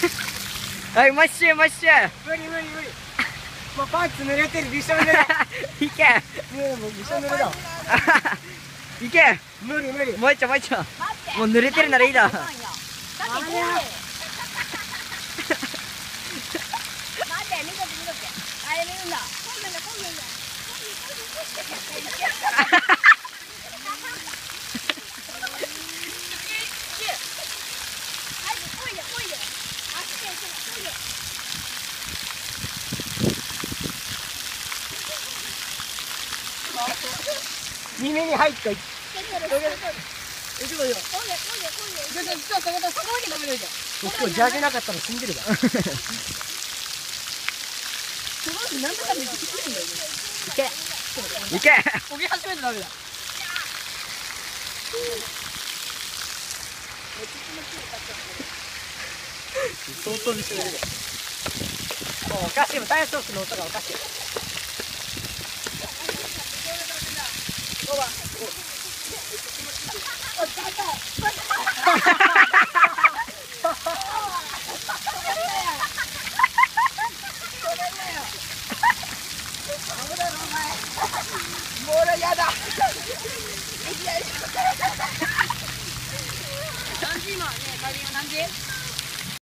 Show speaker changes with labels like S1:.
S1: はいマッシュマッシュ
S2: 無理無理無理。もうパンツ濡れてるびしょ濡れ
S1: いけ
S2: もうびしょ濡れだ
S1: いけ
S2: 無理無理。
S1: もう一丁もう一丁。もう濡れてるならいいだ。
S3: だってこう待って見とって見とってあれ見るんだ。こうなんだこうなんだ早くこいでこいで足でこいで
S2: 耳に入った
S3: こいでこいでこいで
S2: えちょっとよ
S3: こいでこいでこいで
S2: ちょっとちょっとそこそこまで食べるじゃん僕ジャージなかったら死んでるわすごいなんとかめっちゃきついんだよね
S1: いけ。
S2: 焦げ始めてダメだ相当にしてる。おかしい。もタイヤソースの音がおかしいもう俺やだ。
S3: 何時今ね帰りは何時